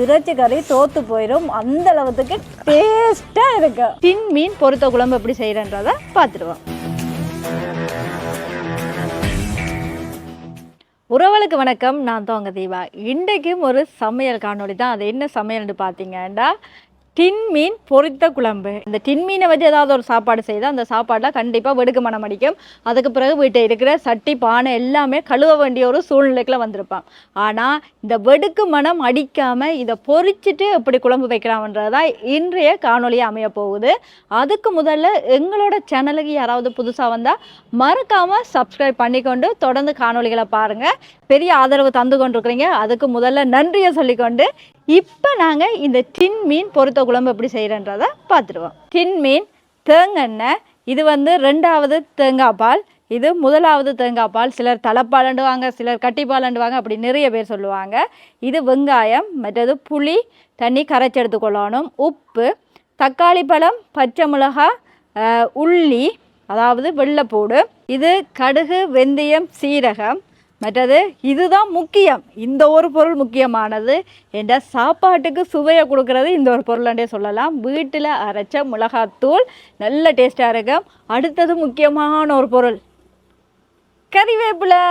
இறைச்சி கறி தோத்து போயிடும் அந்த அளவுக்கு டேஸ்ட்டாக இருக்கு. டின் மீன் பொறுத்த குழம்பு எப்படி செய்கிறன்றதை பார்த்துருவோம் உறவுகளுக்கு வணக்கம். நான் தோங்க தீபா. இன்றைக்கும் ஒரு சமையல் காணொளி தான். அது என்ன சமையல்னு பார்த்தீங்கன்னா டின் மீன் பொரித்த குழம்பு. இந்த டின் மீனை வச்சு ஏதாவது ஒரு சாப்பாடு செய்தால் அந்த சாப்பாடெலாம் கண்டிப்பாக வெடுக்கு மனம் அடிக்கும். அதுக்கு பிறகு வீட்டை இருக்கிற சட்டி பானை எல்லாமே கழுவ வேண்டிய ஒரு சூழ்நிலைக்குள்ள வந்திருப்பான். ஆனால் இந்த வெடுக்கு மனம் அடிக்காமல் இதை பொறிச்சிட்டு எப்படி குழம்பு வைக்கலாம்ன்றது தான் இன்றைய காணொலியை அமைய போகுது. அதுக்கு முதல்ல எங்களோட சேனலுக்கு யாராவது புதுசாக வந்தால் மறக்காமல் சப்ஸ்கிரைப் பண்ணிக்கொண்டு தொடர்ந்து காணொளிகளை பாருங்கள் பெரிய ஆதரவு தந்து கொண்டிருக்கிறீங்க. அதுக்கு முதல்ல நன்றியை சொல்லிக்கொண்டு இப்போ நாங்கள் இந்த டின் மீன் பொருத்த குழம்பு எப்படி செய்கிறன்றதை பார்த்துருவோம் டின் மீன் தேங்கெண்ணெய் இது வந்து ரெண்டாவது தேங்காய் பால். இது முதலாவது தேங்காய் பால். சிலர் தலைப்பாலண்டுவாங்க சிலர் கட்டிப்பாலண்டுவாங்க அப்படி நிறைய பேர் சொல்லுவாங்க. இது வெங்காயம் மற்றது புளி தண்ணி கரைச்சி எடுத்துக்கொள்ளணும் உப்பு தக்காளி பழம் பச்சை மிளகாய் உள்ளி அதாவது வெள்ளைப்பூடு. இது கடுகு வெந்தயம் சீரகம் மற்றது இதுதான் முக்கியம். இந்த ஒரு பொருள் முக்கியமானது. என்ற சாப்பாட்டுக்கு சுவையை கொடுக்கறது இந்த ஒரு பொருள்ன்றே சொல்லலாம். வீட்டில் அரைச்ச மிளகாத்தூள் நல்ல டேஸ்ட்டாக இருக்கும் அடுத்தது முக்கியமான ஒரு பொருள். கறிவேப்பிலை.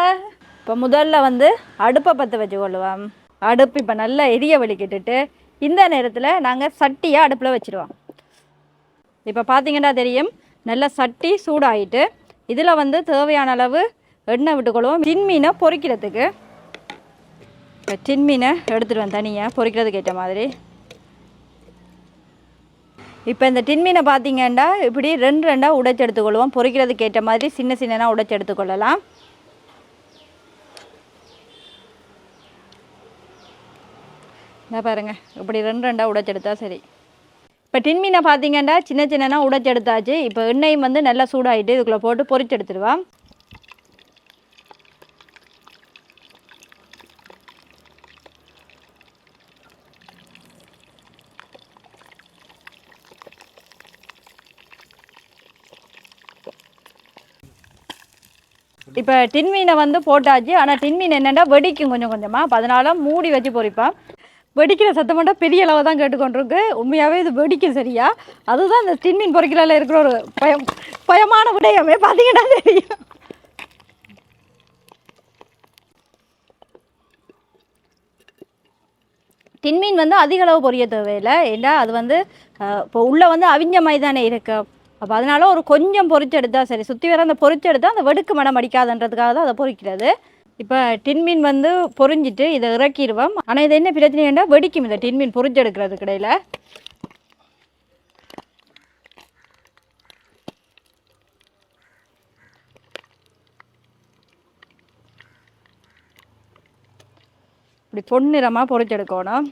இப்போ முதல்ல வந்து அடுப்பை பற்ற வச்சு கொள்ளுவோம் அடுப்பு இப்போ நல்லா எரிய வலிக்கிட்டுட்டு இந்த நேரத்தில் நாங்கள் சட்டியை அடுப்பில் வச்சுருவோம். இப்போ பார்த்தீங்கன்னா தெரியும் நல்ல சட்டி சூடாயிட்டு இதில் வந்து தேவையான அளவு எண்ணெய் விட்டுக்கொள்வோம் டின்மீனை பொறிக்கிறதுக்கு. இப்போ எடுத்துகிட்டு எடுத்துடுவேன் தனியாக பொறிக்கிறதுக்கு ஏற்ற மாதிரி. இப்போ இந்த டின்மீனை பார்த்தீங்கன்னா இப்படி ரெண்டு ரெண்டாக உடைச்சு எடுத்துக்கொள்வோம் பொறிக்கிறதுக்கு ஏற்ற மாதிரி சின்ன சின்னனா உடைச்சு எடுத்துக்கொள்ளலாம் இந்த பாருங்கள் இப்படி ரெண்டு ரெண்டாக உடைச்சு எடுத்தா சரி. இப்போ டின்மீனை பார்த்தீங்கன்னா சின்ன சின்னனா உடைச்சு எடுத்தாச்சு. இப்போ எண்ணெயும் வந்து நல்லா சூடாயிட்டு இதுக்குள்ளே போட்டு பொரிச்சு எடுத்துடுவான் இப்போ டின்மீனை வந்து போட்டாச்சு. ஆனால் டின்மீன் என்னென்னா வெடிக்கும் கொஞ்சம் கொஞ்சமாக அப்ப அதனால் மூடி வச்சு பொரிப்பேன் வெடிக்கிற சத்தம் மட்டும் பெரிய அளவு தான் கேட்டுக்கொண்டிருக்கு. உண்மையாகவே இது வெடிக்கும் சரியா? அதுதான் இந்த டின்மீன் பொரிக்கிறதுல இருக்கிற ஒரு பயம் பயமான விடயமே. பார்த்தீங்கன்னா தெரியும். டின்மீன் வந்து அதிக அளவு பொரிய தேவையில்லை. ஏன்னா அது வந்து இப்போ உள்ளே வந்து அவிஞ்ச மாதிரி தானே இருக்குது அப்போ அதனால ஒரு கொஞ்சம் பொரிச்சு எடுத்தால் சரி. சுற்றி வர அந்த பொரிச்சு எடுத்தால் அந்த வெடுக்கு மனம் அடிக்காதுன்றதுக்காக தான் அதை பொறிக்கிறது. இப்போ டின்மீன் வந்து பொறிஞ்சிட்டு இதை இறக்கிடுவோம். ஆனால் இது என்ன பிரச்சனைன்னா வெடிக்கும் இந்த டின்மீன் பொரிச்சு எடுக்கிறதுக்கு இப்படி பொன்னிறமாக பொறிச்செடுக்கணும்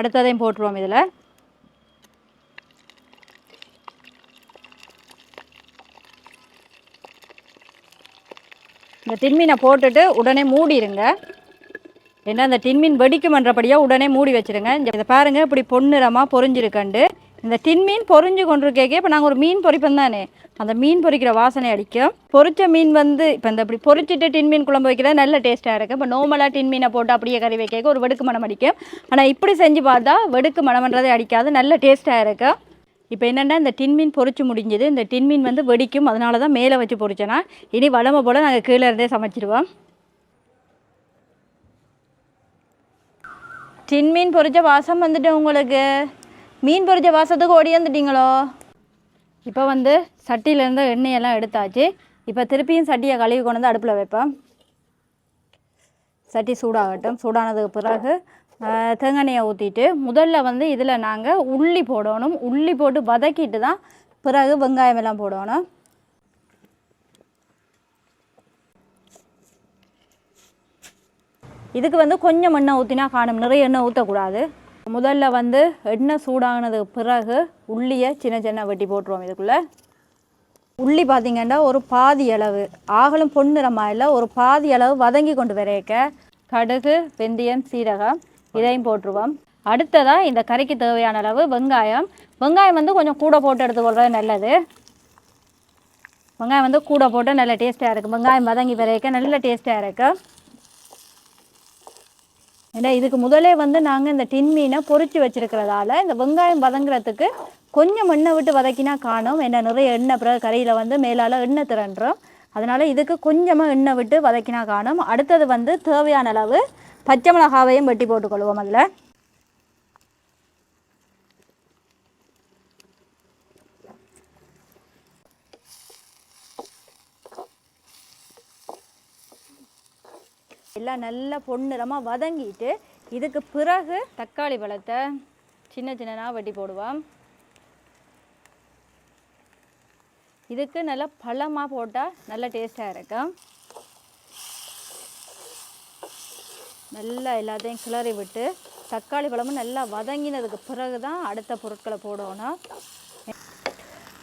அடுத்ததையும் போட்டுருவோம் இதில். இந்த டின்மீனை போட்டுட்டு உடனே மூடிடுங்க ஏன்னா அந்த டின்மீன் வெடிக்குமன்றபடியாக உடனே மூடி வச்சிருங்க. இந்த இதை பாருங்கள் இப்படி பொன்னிறமாக பொறிஞ்சிருக்கண்டு இந்த டின்மீன் பொரிஞ்சு கொண்டிருக்கே இப்போ நாங்கள் ஒரு மீன் பொரிப்போம் தானே. அந்த மீன் பொரிக்கிற வாசனை அடிக்கும். பொறிச்ச மீன் வந்து இப்போ இந்த இப்படி பொரிச்சிட்டு டின்மீன் குழம்பு வைக்கிறது நல்ல டேஸ்ட்டாக இருக்குது இப்போ நார்மலாக டின்மீனை போட்டு அப்படியே கறி வைக்க ஒரு வெடுக்கு மனம் அடிக்கும். ஆனால் இப்படி செஞ்சு பார்த்தா வெடுக்கு மனம்ன்றதே அடிக்காது நல்ல டேஸ்ட்டாக இருக்கும் இப்போ என்னென்னா இந்த டின்மீன் பொறிச்சு முடிஞ்சது. இந்த டின்மீன் வந்து வெடிக்கும். அதனால தான் மேலே வச்சு பொரிச்சேன்னா இனி வளமை போல் நாங்கள் கீழே இருந்தே சமைச்சிடுவோம் டின்மீன் பொரிச்ச வாசம் வந்துட்டு உங்களுக்கு? மீன் பொரிச்ச வாசத்துக்கு ஓடி வந்துட்டீங்களோ? இப்போ வந்து சட்டியிலேருந்து எண்ணெயெல்லாம் எடுத்தாச்சு. இப்போ திருப்பியும் சட்டியை கழுவி கொண்டு வந்து அடுப்பில் வைப்பேன் சட்டி சூடாகட்டும். சூடானதுக்கு பிறகு ஆஹ், தேங்காய் ஊற்றிட்டு முதல்ல வந்து இதில் நாங்கள் உள்ளி போடணும். உள்ளி போட்டு வதக்கிட்டு தான் பிறகு வெங்காயம் எல்லாம் போடணும். இதுக்கு வந்து கொஞ்சம் எண்ணெய் ஊற்றினா காணும். நிறைய எண்ணெய் ஊற்றக்கூடாது முதல்ல வந்து எண்ணெய் சூடானதுக்கு பிறகு உள்ளியை சின்ன சின்ன வெட்டி போட்டுருவோம் இதுக்குள்ளே. உள்ளி பார்த்தீங்கன்னா ஒரு பாதி அளவு. ஆகலும் பொன்னிறமாக இல்லை ஒரு பாதி அளவு வதங்கி கொண்டு வரையக்க கடுகு வெந்தயம் சீரகம் இதையும் போட்டுருவோம். அடுத்ததாக இந்த கறிக்கு தேவையான அளவு வெங்காயம். வெங்காயம் வந்து கொஞ்சம் கூட போட்டு எடுத்துக்கொள்வது நல்லது. வெங்காயம் வந்து கூட போட்டு நல்ல டேஸ்ட்டாக இருக்கும். வெங்காயம் வதங்கி வரைக்க நல்ல டேஸ்ட்டாக இருக்குது ஏன்னா இதுக்கு முதலே வந்து நாங்கள் இந்த டின் மீனை பொறிச்சு வச்சிருக்கிறதால இந்த வெங்காயம் வதங்குறதுக்கு கொஞ்சம் எண்ணெய் விட்டு வதக்கினா காணும். ஏன்னா நிறைய எண்ணெய் பிறகு கறியில் வந்து மேலால் எண்ணெய் திரண்டுறோம். அதனால் இதுக்கு கொஞ்சமாக எண்ணெய் விட்டு வதக்கினா காணும். அடுத்தது வந்து தேவையான அளவு பச்சை மிளகாவையும் வெட்டி போட்டுக்கொள்வோம் அதில். எல்லாம் நல்லா பொன்னிறமாக வதங்கிட்டு இதுக்கு பிறகு தக்காளி பழத்தை சின்ன சின்னதாக வெட்டி போடுவோம். இதுக்கு நல்லா பழமாக போட்டால் நல்ல டேஸ்ட்டாக இருக்கும். நல்லா எல்லாத்தையும் கிளறி விட்டு தக்காளி பழமும் நல்லா வதங்கினதுக்கு பிறகு தான் அடுத்த பொருட்களை போடணும்.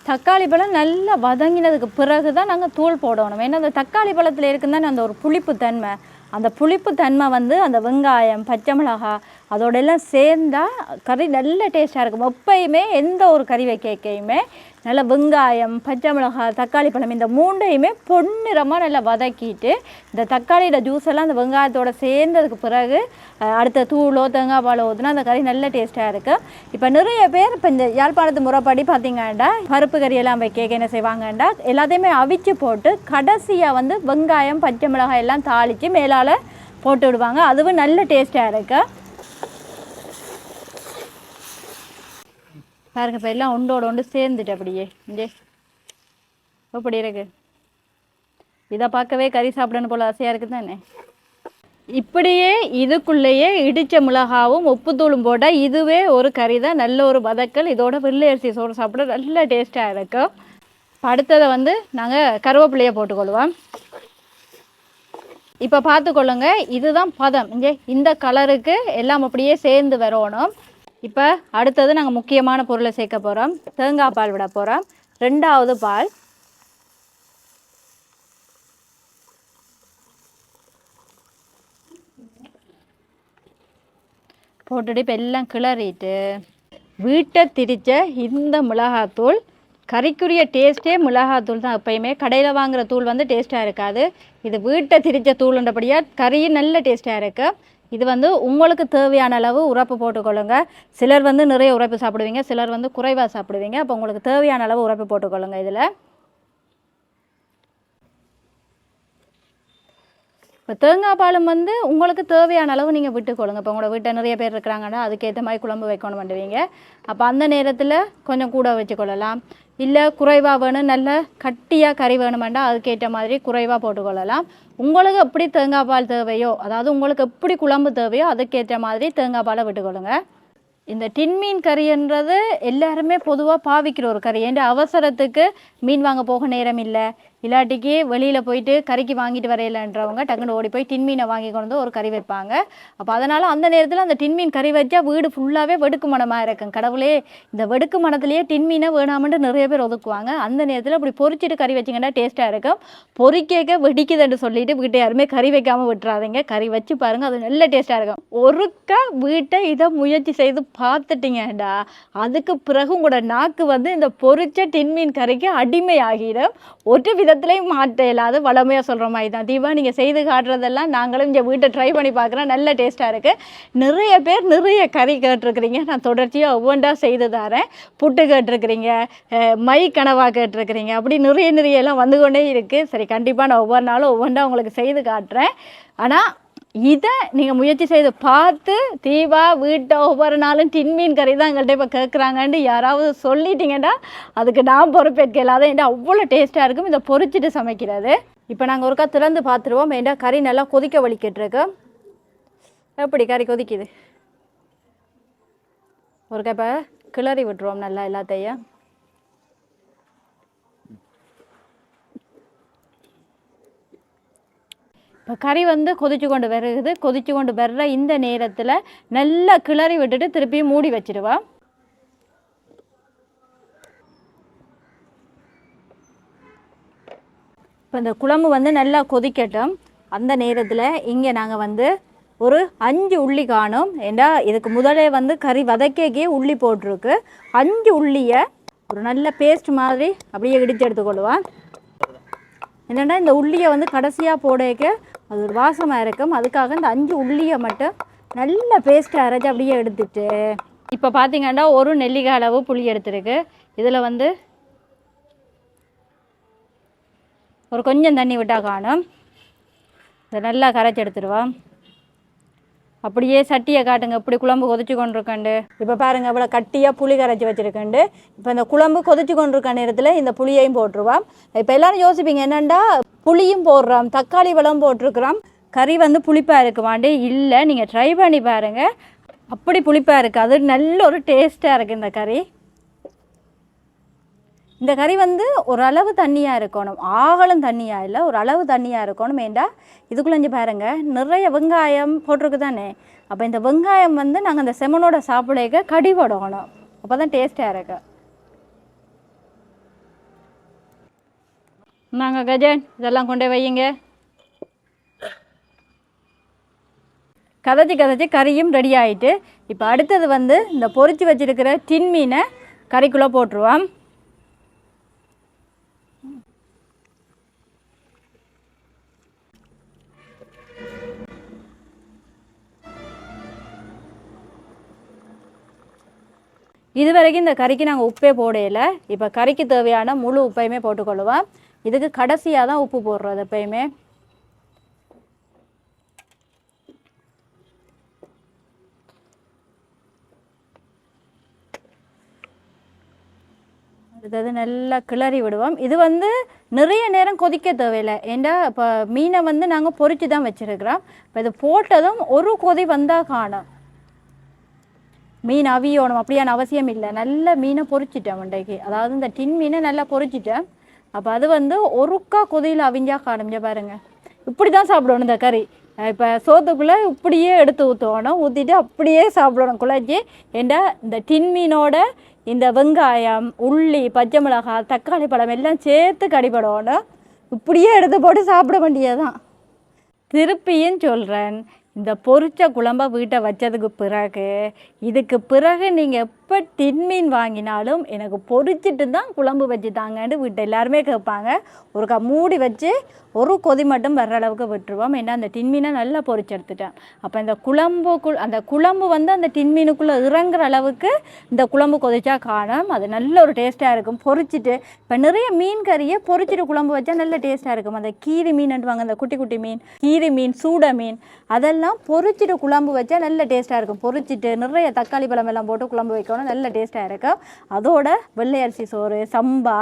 தக்காளி பழம் நல்லா வதங்கினதுக்கு பிறகு தான் நாங்கள் தூள் போடணும். ஏன்னா அந்த தக்காளி பழத்தில் இருக்குந்தானே அந்த ஒரு புளிப்பு தன்மை. அந்த புளிப்பு தன்மை வந்து அந்த வெங்காயம் பச்சை மிளகாய் அதோட எல்லாம் சேர்ந்தால் கறி நல்ல டேஸ்ட்டாக இருக்கும். எப்பயுமே எந்த ஒரு கறி வைக்கையுமே நல்ல வெங்காயம் பச்சை மிளகாய் தக்காளி பழம் இந்த மூண்டையுமே பொன்னிறமாக நல்லா வதக்கிட்டு இந்த தக்காளியோட ஜூஸ் எல்லாம் அந்த வெங்காயத்தோட சேர்ந்ததுக்கு பிறகு அடுத்த தூளோ தேங்காய் பாலோ ஊற்றினா அந்த கறி நல்ல டேஸ்ட்டாக இருக்கும் இப்போ நிறைய பேர் இப்போ இந்த யாழ்ப்பாணத்து முறைப்படி பார்த்தீங்கன்னா பருப்பு கறியெல்லாம் வைக்க என்ன செய்வாங்கண்டா எல்லாத்தையுமே அவிச்சு போட்டு கடைசியாக வந்து வெங்காயம் பச்சை மிளகாய் எல்லாம் தாளித்து மேலால் போட்டு விடுவாங்க. அதுவும் நல்ல டேஸ்ட்டாக இருக்குது பாருங்க இப்போ எல்லாம் ஒன்றோட ஒன்று சேர்ந்துட்டு அப்படியே. இங்கே. எப்படி இருக்கு. இதை பார்க்கவே கறி சாப்பிடணும் போல ஆசையாக இருக்குது தானே? இப்படியே இதுக்குள்ளேயே இடித்த மிளகாவும் உப்புத்தூளும் போட்டால் இதுவே ஒரு கறி தான் நல்ல ஒரு வதக்கல். இதோட வெள்ளை அரிசி சோறு சாப்பிட நல்ல டேஸ்ட்டாக இருக்கும் அடுத்ததை வந்து நாங்கள் கருவேப்பிலையை போட்டுக்கொள்வோம். இப்போ பார்த்துக்கொள்ளுங்க இதுதான் பதம். இங்கே இந்த கலருக்கு எல்லாம் அப்படியே சேர்ந்து வரணும். இப்போ அடுத்தது நாங்கள் முக்கியமான பொருளை சேர்க்க போகிறோம் தேங்காய் பால் விட போகிறோம் ரெண்டாவது பால். போட்டுட்டு இப்போ எல்லாம் கிளறிட்டு வீட்டை திரிச்ச இந்த மிளகாத்தூள் கறிக்குரிய டேஸ்ட்டே மிளகாத்தூள் தான் எப்பயுமே. கடையில் வாங்குற தூள் வந்து டேஸ்ட்டாக இருக்காது. இது வீட்டை திரிச்ச தூளுன்றபடியாக கறியும் நல்ல டேஸ்ட்டாக இருக்கு. இது வந்து உங்களுக்கு தேவையான அளவு உரப்பு போட்டுக்கொள்ளுங்க. சிலர் வந்து நிறைய உரப்பு சாப்பிடுவீங்க சிலர் வந்து குறைவாக சாப்பிடுவீங்க. அப்போ உங்களுக்கு தேவையான அளவு உரப்பு போட்டுக்கொள்ளுங்க இதில். இப்போ தேங்காய் பாலும் வந்து உங்களுக்கு தேவையான அளவு நீங்கள் விட்டுக்கொள்ளுங்க இப்போ உங்களோட வீட்டை நிறைய பேர் இருக்கிறாங்கன்னா அதுக்கேற்ற மாதிரி குழம்பு வைக்கணும் பண்ணுவீங்க. அப்போ அந்த நேரத்தில் கொஞ்சம் கூட வச்சுக்கொள்ளலாம் இல்லை குறைவாக வேணும் நல்ல கட்டியாக கறி வேணுமெண்டா அதுக்கேற்ற மாதிரி குறைவாக போட்டுக்கொள்ளலாம் உங்களுக்கு எப்படி தேங்காய் பால் தேவையோ அதாவது உங்களுக்கு எப்படி குழம்பு தேவையோ அதுக்கேற்ற மாதிரி தேங்காய் பாலை விட்டுக்கொள்ளுங்க இந்த டின்மீன் கறின்றது எல்லாருமே பொதுவாக பாவிக்கிற ஒரு கறி. என்ற அவசரத்துக்கு மீன் வாங்க போக நேரம் இல்லை. இல்லாட்டிக்கு வெளியில் போயிட்டு கறிக்கு வாங்கிட்டு வரையிலன்றவங்க டக்குன்னு ஓடி போய் டின்மீனை வாங்கி கொண்டு வந்து ஒரு கறி வைப்பாங்க. அப்போ அதனால் அந்த நேரத்தில் அந்த டின்மீன் கறி வச்சா வீடு ஃபுல்லாகவே வெடுக்கு மனமாக இருக்கும். கடவுளே இந்த வெடுக்கு மனத்துலேயே டின்மீனை வேணாமன்ட்டு நிறைய பேர் ஒதுக்குவாங்க. அந்த நேரத்தில் இப்படி பொரிச்சிட்டு கறி வச்சிங்கன்னா டேஸ்ட்டாக இருக்கும். பொறிக்கேக்க வெடிக்குதுன்னு சொல்லிட்டு வீட்டை யாருமே கறி வைக்காமல் விட்டுறாதீங்க. கறி வச்சு பாருங்கள் அது நல்ல டேஸ்ட்டாக இருக்கும். ஒருக்கா வீட்டை இதை முயற்சி செய்து பார்த்துட்டீங்கடா அதுக்கு பிறகு உங்களோட நாக்கு வந்து இந்த பொறிச்ச டின்மீன் கறிக்கு அடிமை ஆகிடும் ஒரு விதத்துலையும் மாற்ற இல்லாத வளமையாக சொல்கிற மாதிரி தான். தீபா நீங்கள் செய்து காட்டுறதெல்லாம் நாங்களும் இங்கே வீட்டை ட்ரை பண்ணி பார்க்குறோம். நல்ல டேஸ்ட்டாக இருக்குது நிறைய பேர் நிறைய கறி கேட்டிருக்கிறீங்க. நான் தொடர்ச்சியாக ஒவ்வொன்றா செய்து தரேன். புட்டு கேட்டிருக்கிறீங்க மை கனவா கேட்டிருக்கிறீங்க. அப்படி நிறைய நிறைய எல்லாம் வந்து கொண்டே இருக்குது சரி கண்டிப்பாக நான் ஒவ்வொரு நாளும் ஒவ்வொன்றா உங்களுக்கு செய்து காட்டுறேன். ஆனால் இதை நீங்கள் முயற்சி செய்து பார்த்து தீபா வீட்டை ஒவ்வொரு நாளும் டின்மீன் கறி தான் எங்கள்கிட்ட இப்போ கேட்குறாங்கன்னு யாராவது சொல்லிட்டீங்கன்னா அதுக்கு நான் பொறுப்பேற்க இல்லாத ஏன்டா அவ்வளோ டேஸ்ட்டாக இருக்கும். இதை பொறிச்சிட்டு சமைக்கிறது. இப்போ நாங்கள் ஒருக்கா திறந்து பார்த்துருவோம். ஏன்டா கறி நல்லா கொதிக்க வலிக்கிட்டுருக்கு. எப்படி கறி கொதிக்குது? ஒருக்கா இப்போ கிளறி விட்டுருவோம் நல்லா எல்லாத்தையும். இப்போ கறி வந்து கொதிச்சு கொண்டு வருகுது. கொதிச்சு கொண்டு வர்ற இந்த நேரத்தில் நல்லா கிளறி விட்டுட்டு திருப்பி மூடி வச்சிடுவா. இப்போ இந்த குழம்பு வந்து நல்லா கொதிக்கட்டும். அந்த நேரத்தில் இங்கே நாங்கள் வந்து ஒரு அஞ்சு உள்ளி காணும். ஏண்டா இதுக்கு முதலே வந்து கறி வதக்கேக்கே உள்ளி போட்டிருக்கு. அஞ்சு உள்ளியை ஒரு நல்ல பேஸ்ட் மாதிரி அப்படியே இடித்து எடுத்துக்கொள்ளுவான் என்னென்னா இந்த உள்ளியை வந்து கடைசியாக போடக்க? அது ஒரு வாசமாக இருக்கும். அதுக்காக இந்த அஞ்சு உள்ளியை மட்டும் நல்ல பேஸ்ட் அரைச்சி அப்படியே எடுத்துட்டு இப்போ பார்த்தீங்கன்னா ஒரு நெல்லிக்காய் அளவு புளி எடுத்துருக்கு. இதில் வந்து ஒரு கொஞ்சம் தண்ணி விட்டால் காணும். இதை நல்லா கரைச்சி எடுத்துருவோம் அப்படியே சட்டியை காட்டுங்க. இப்படி குழம்பு கொதிச்சு கொண்டிருக்கண்டு இப்போ பாருங்க இவ்வளோ கட்டியாக புளி கரைச்சி வச்சுருக்கண்டு. இப்போ இந்த குழம்பு கொதிச்சு கொண்டிருக்க நேரத்தில் இந்த புளியையும் போட்டுருவோம். இப்போ எல்லாரும் யோசிப்பீங்க என்னென்னா புளியும் போடுறோம் தக்காளி பழம் போட்டிருக்கிறோம். கறி வந்து புளிப்பாக இருக்குமாண்டு இல்லை நீங்கள் ட்ரை பண்ணி பாருங்கள் அப்படி புளிப்பாக இருக்குது அது நல்ல ஒரு டேஸ்ட்டாக இருக்குது இந்த கறி. இந்த கறி வந்து ஓரளவு தண்ணியாக இருக்கணும். ஆகலும் தண்ணியாக இல்லை ஒரு அளவு தண்ணியாக இருக்கணும் ஏண்டா? இதுக்குள்ள இங்கே பாருங்க நிறைய வெங்காயம் போட்டிருக்கு தானே அப்போ இந்த வெங்காயம் வந்து நாங்கள் இந்த செமனோட சாப்பிடக்க கடிபடணும். அப்போ தான் டேஸ்ட்டாக இருக்கு. நாங்கள் கஜன் இதெல்லாம் கொண்டே வையுங்க. கதைச்சி கதைச்சி கறியும் ரெடி ஆகிட்டு இப்போ அடுத்தது வந்து இந்த பொறிச்சு வச்சுருக்கிற டின் மீனை கறிக்குள்ளே போட்டுருவோம். இது வரைக்கும் இந்த கறிக்கு நாங்கள் உப்பே போடையில இப்போ கறிக்கு தேவையான முழு உப்பையுமே போட்டுக்கொள்ளுவோம். இதுக்கு கடைசியாக தான் உப்பு போடுறது எப்பயுமே. அடுத்தது நல்லா கிளறி விடுவோம். இது வந்து நிறைய நேரம் கொதிக்க தேவையில்லை. ஏண்டா இப்போ மீனை வந்து நாங்கள் பொறிச்சு தான் வச்சுருக்கிறோம். இப்போ இது போட்டதும் ஒரு கொதி வந்தால் காணும். மீன் அவியோணும் அப்படியான அவசியம் இல்லை. நல்ல மீனை பொறிச்சிட்டேன் மண்டைக்கு அதாவது இந்த டின் மீனை நல்லா பொரிச்சிட்டேன் அப்போ அது வந்து ஒருக்கா கொதியில் அவிஞ்சா காணுங்க பாருங்க. இப்படி தான் சாப்பிடணும் இந்த கறி. இப்போ சோத்துக்குள்ளே இப்படியே எடுத்து ஊற்றுவோணும் ஊற்றிட்டு அப்படியே சாப்பிடணும். குழச்சி ஏண்டா இந்த டின் மீனோட இந்த வெங்காயம் உள்ளி பச்சை மிளகாய் தக்காளி பழம் எல்லாம் சேர்த்து கடிபடணும். இப்படியே எடுத்து போட்டு சாப்பிட வேண்டியதுதான். திருப்பியும் சொல்கிறேன் இந்த பொரிச்ச குழம்ப வீட்டை வச்சதுக்கு பிறகு இதுக்கு பிறகு நீங்கள் எப்போ டின்மீன் வாங்கினாலும் எனக்கு பொரிச்சிட்டு தான் குழம்பு வச்சு தாங்கன்னு வீட்டை எல்லாருமே கேட்பாங்க. ஒரு க மூடி வச்சு ஒரு கொதி மட்டும் வர்ற அளவுக்கு விட்டுருவோம். ஏன்னா அந்த டின்மீனை நல்லா பொரிச்சு எடுத்துட்டேன். அப்போ இந்த குழம்புக்கு அந்த குழம்பு வந்து அந்த டின்மீனுக்குள்ளே இறங்குற அளவுக்கு இந்த குழம்பு கொதிச்சா காணும் அது நல்ல ஒரு டேஸ்ட்டாக இருக்கும். பொரிச்சிட்டு இப்போ நிறைய மீன் கறியை பொறிச்சிட்டு குழம்பு வச்சா நல்ல டேஸ்ட்டாக இருக்கும். அந்த கீரி மீன்ன்னுவாங்க அந்த குட்டி குட்டி மீன் கீரி மீன் சூட மீன் அதெல்லாம் பொறிச்சிட்டு குழம்பு வச்சா நல்ல டேஸ்ட்டாக இருக்கும். பொரிச்சிட்டு நிறைய தக்காளி பழம் எல்லாம் போட்டு குழம்பு வைக்கணும் நல்ல டேஸ்ட்டாக இருக்கும் அதோட வெள்ளை அரிசி சோறு சம்பா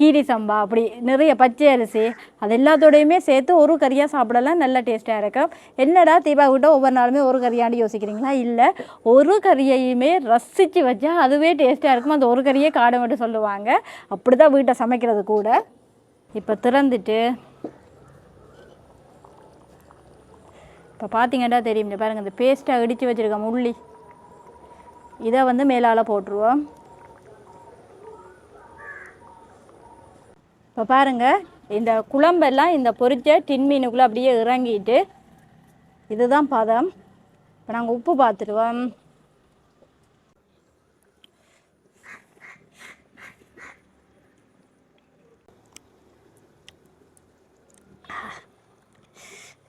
கீரி சம்பா அப்படி நிறைய பச்சை அரிசி அது எல்லாத்தோடையுமே சேர்த்து ஒரு கறியாக சாப்பிடலாம். நல்ல டேஸ்ட்டாக இருக்கும் என்னடா தீபா கிட்ட ஒவ்வொரு நாளுமே ஒரு கறியாண்டு யோசிக்கிறீங்களா? இல்லை ஒரு கறியையுமே ரசித்து வச்சா அதுவே டேஸ்ட்டாக இருக்கும்? அந்த ஒரு கறியே காடை மட்டும் சொல்லுவாங்க. அப்படி தான் வீட்டை சமைக்கிறது கூட. இப்போ திறந்துட்டு இப்போ பார்த்தீங்கன்னா தெரியும் பாருங்கள் இந்த பேஸ்ட்டாக இடித்து வச்சுருக்க முள்ளி. இதை வந்து மேலால் போட்டுருவோம். இப்போ பாருங்கள் இந்த குழம்பெல்லாம் இந்த பொரிச்ச டின் மீனுக்குள்ளே அப்படியே இறங்கிட்டு இதுதான் பதம். இப்போ நாங்கள் உப்பு பார்த்துருவோம்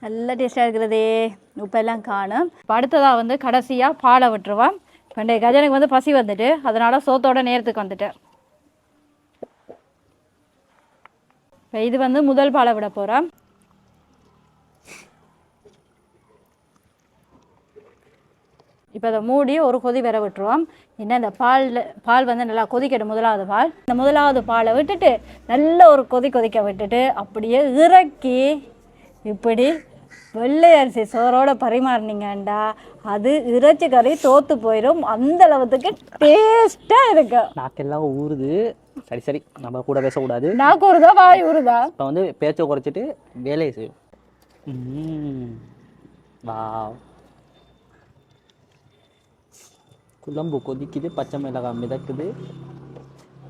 நல்ல டேஸ்ட்டாக இருக்கிறதே. உப்பெல்லாம் காணும். இப்போ அடுத்ததாக வந்து கடைசியாக பாலை விட்டுருவோம். பண்டைய கஜனுக்கு வந்து பசி வந்துட்டு அதனால் சோத்தோட நேரத்துக்கு வந்துட்டேன். இப்போ இது வந்து முதல் பாலை விட போகிறோம் இப்போ அதை மூடி ஒரு கொதி வர விட்டுருவோம். என்ன இந்த பாலில் பால் வந்து நல்லா கொதிக்கட்டும் முதலாவது பால். இந்த முதலாவது பாலை விட்டுட்டு நல்ல ஒரு கொதி கொதிக்க விட்டுட்டு அப்படியே இறக்கி இப்படி வெள்ளை அரிசி சோறோட பரிமாறினீங்கண்டா அது இறைச்சி கறி தோத்து போயிடும் அந்த அளவுக்கு டேஸ்ட்டாக இருக்கு. நாக்கெல்லாம் ஊறுது. சரி சரி. நம்ம கூட பேசக்கூடாது. நாக்கு ஊறுதா வாய் ஊறுதா? இப்போ வந்து பேச்சை குறைச்சிட்டு வேலையை செய்யும். வாவ். குழம்பு கொதிக்குது பச்சை மிளகாய் மிதக்குது.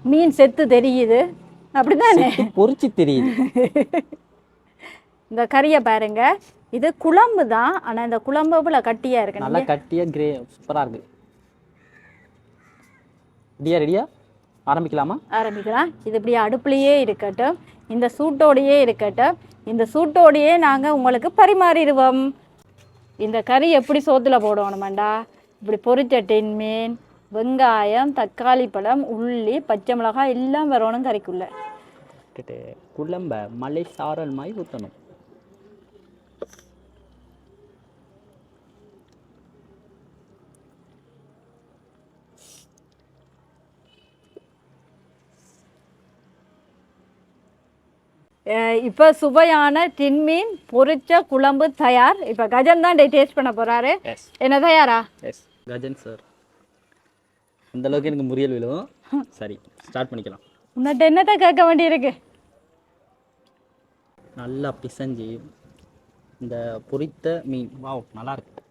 மீன் செத்து தெரியுது. அப்படிதானே பொரிச்சு தெரியுது. இந்த கறியை பாருங்க. இது குழம்பு தான். ஆனால் இந்த குழம்பு இவ்வளோ கட்டியாக இருக்கு? நல்லா கட்டியா கிரே சூப்பராக இருக்கு. ரெடியா ரெடியா ஆரம்பிக்கலாமா? ஆரம்பிக்கலாம். இது இப்படி அடுப்புலையே இருக்கட்டும். இந்த சூட்டோடையே இருக்கட்டும். இந்த சூட்டோடையே நாங்கள் உங்களுக்கு பரிமாறிடுவோம். இந்த கறி எப்படி சோத்துல போடணுமாண்டா? இப்படி பொரிச்ச டின் மீன் வெங்காயம் தக்காளி பழம் உள்ளி பச்சை மிளகாய் எல்லாம் வரணும் கறிக்குள்ள. குழம்ப மலை சாரல் மாதிரி ஊற்றணும் இப்ப சுவையான டின் மீன் பொரிச்ச குழம்பு தயார். இப்ப கஜன் தான் டேஸ்ட் பண்ண போறாரு. எஸ் என்ன தயாரா? எஸ் கஜன் சார் அந்த அளவுக்கு எனக்கு முறியல் விழும் சரி ஸ்டார்ட் பண்ணிக்கலாம். உன்னிட்ட என்னத்தை கேட்க வேண்டியிருக்கு? நல்லா பிசைஞ்சு இந்த பொரித்த மீன். வாவ் நல்லா இருக்கு.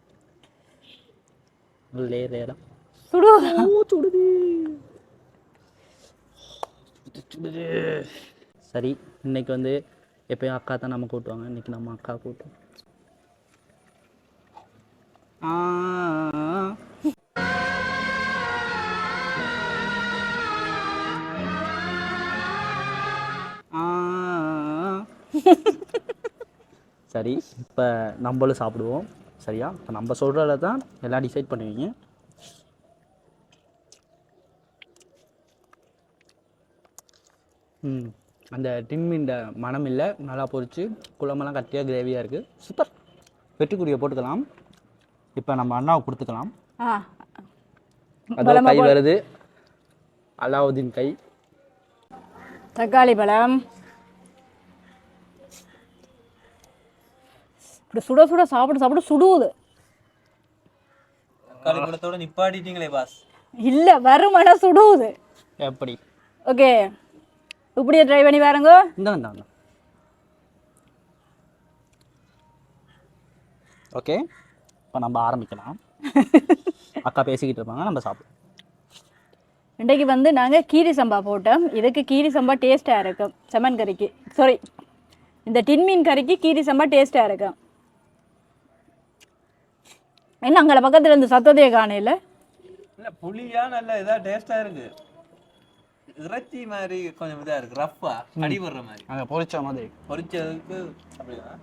லேயராக சுடு. சுடுது. சுடுது. சரி இன்னைக்கு வந்து எப்பயும் அக்கா தான் நம்ம கூட்டுவாங்க. இன்னைக்கு நம்ம அக்கா ஆ. சரி இப்போ நம்மளும் சாப்பிடுவோம். சரியா? இப்போ நம்ம சொல்கிறத தான் எல்லாம் டிசைட் பண்ணுவீங்க. ம். அந்த டின்மீன் மனம் இல்லை நல்லா பொரிச்சு குழம்பெல்லாம் கட்டியாக கிரேவியாக இருக்குது சூப்பர் வெட்டுக்குடியை போட்டுக்கலாம். இப்போ நம்ம அண்ணாவை கொடுத்துக்கலாம். அதோ கை வருது. அலாவுதீன் கை. தக்காளி பழம். இப்படி சுட சுட சாப்பிட சாப்பிட சுடுவது தக்காளி பழத்தோட நிப்பாட்டிட்டீங்களே பாஸ் இல்ல வருமன சுடுவது எப்படி? ஓகே இப்படியே ட்ரை பண்ணி பாருங்க. இந்த இந்தாங்க ஓகே இப்போ நம்ம ஆரம்பிக்கலாம். அக்கா பேசிக்கிட்டு இருப்பாங்க நம்ம சாப்பிடுவோம் இன்றைக்கு வந்து நாங்கள் கீரி சம்பா போட்டோம். இதுக்கு கீரி சம்பா டேஸ்ட்டாக இருக்கும். செமன் கறிக்கு. சாரி இந்த டின்மீன் கறிக்கு கீரி சம்பா டேஸ்ட்டாக இருக்கும். என்ன அங்கே பக்கத்தில் இருந்து சத்தத்தையே காணையில் இல்ல? புளியா நல்ல இதா டேஸ்டா இருக்கு. இறைச்சி மாதிரி கொஞ்சம் இதா இருக்கு ரஃப்பா அடிபடுற மாதிரி. அங்கே பொரிச்ச மாதிரி. பொரிச்சதுக்கு அப்படிதான்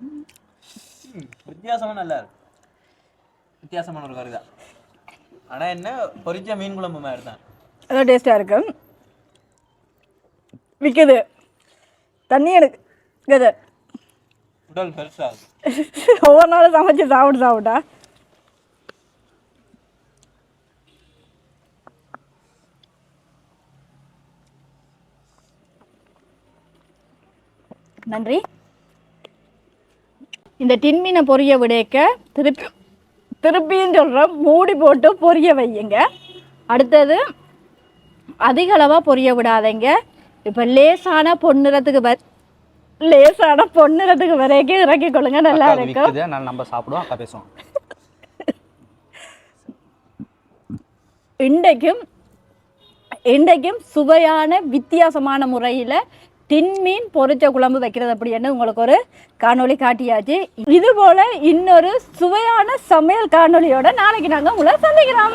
ம், வித்தியாசமா நல்லா இருக்கு. வித்தியாசமான ஒரு கறி தான். ஆனா என்ன பொரிச்ச மீன் குழம்பு மாதிரி தான். அதான் டேஸ்ட்டாக இருக்கும் விற்குது தண்ணி எனக்கு கதை உடல் பெருசாகுது ஒவ்வொரு நாளும் சமைச்சு சாப்பிட்டு சாப்பிட்டா. நன்றி. இந்த டின்மீனை பொரிய விடைக்க திருப்பி திருப்பியும் சொல்கிறேன் மூடி போட்டு பொரிய வையுங்க. அடுத்தது அதிக அளவாக பொரிய விடாதீங்க. இப்போ லேசான பொன்னிறத்துக்கு வ லேசான பொன்னிறத்துக்கு வரைக்கும் இறக்கி கொள்ளுங்க. நல்லா இருக்கும். நம்ம சாப்பிடுவோம் அக்கா பேசுவோம். இன்றைக்கும் இன்றைக்கும் சுவையான வித்தியாசமான முறையில் தின்மீன் பொரிச்ச குழம்பு வைக்கிறது அப்படின்னு உங்களுக்கு ஒரு காணொலி காட்டியாச்சு. இது போல இன்னொரு சுவையான சமையல் காணொலியோட நாளைக்கு நாங்கள் உங்களை சந்திக்கிறோம்.